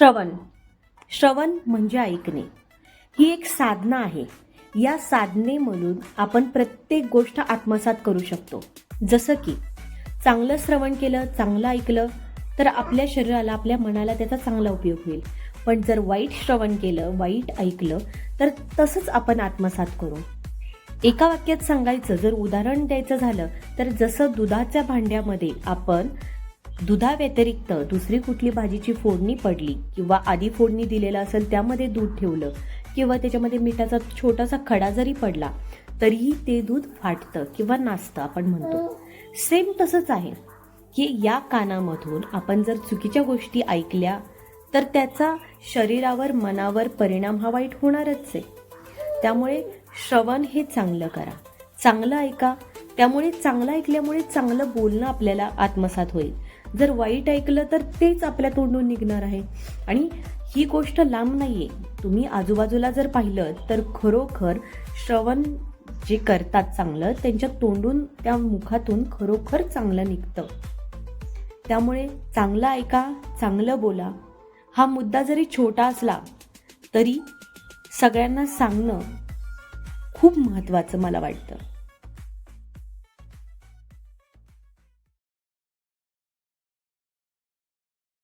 श्रवण. श्रवण म्हणजे ऐकणे. ही एक साधना आहे. या साधनेमधून आपण प्रत्येक गोष्ट आत्मसात करू शकतो. जसं की चांगलं श्रवण केलं चांगलं ऐकलं तर आपल्या शरीराला आपल्या मनाला त्याचा चांगला उपयोग होईल. पण जर वाईट श्रवण केलं वाईट ऐकलं तर तसंच आपण आत्मसात करू. एका वाक्यात सांगायचं जर उदाहरण द्यायचं झालं तर जसं दुधाच्या भांड्यामध्ये आपण दुधाव्यतिरिक्त दुसरी कुठली भाजीची फोडणी पडली किंवा आधी फोडणी दिलेलं असेल त्यामध्ये दूध ठेवलं किंवा त्याच्यामध्ये मिठाचा छोटासा खडा जरी पडला तरीही ते दूध फाटतं किंवा नाचतं आपण म्हणतो. सेम तसंच आहे की या कानामधून आपण जर चुकीच्या गोष्टी ऐकल्या तर त्याचा शरीरावर मनावर परिणाम हा वाईट होणारच आहे. त्यामुळे श्रवण हे चांगलं करा. चांगलं ऐका त्यामुळे चांगलं ऐकल्यामुळे चांगलं बोलणं आपल्याला आत्मसात होईल. जर वाईट ऐकलं तर तेच आपल्या तोंडून निघणार आहे. आणि ही गोष्ट लांब नाहीये. तुम्ही आजूबाजूला जर पाहिलं तर खरोखर श्रवण जे करतात चांगलं त्यांच्या तोंडून त्या मुखातून खरोखर चांगलं निघतं. त्यामुळे चांगलं ऐका चांगलं बोला. हा मुद्दा जरी छोटा असला तरी सगळ्यांना सांगणं खूप महत्त्वाचं मला वाटतं.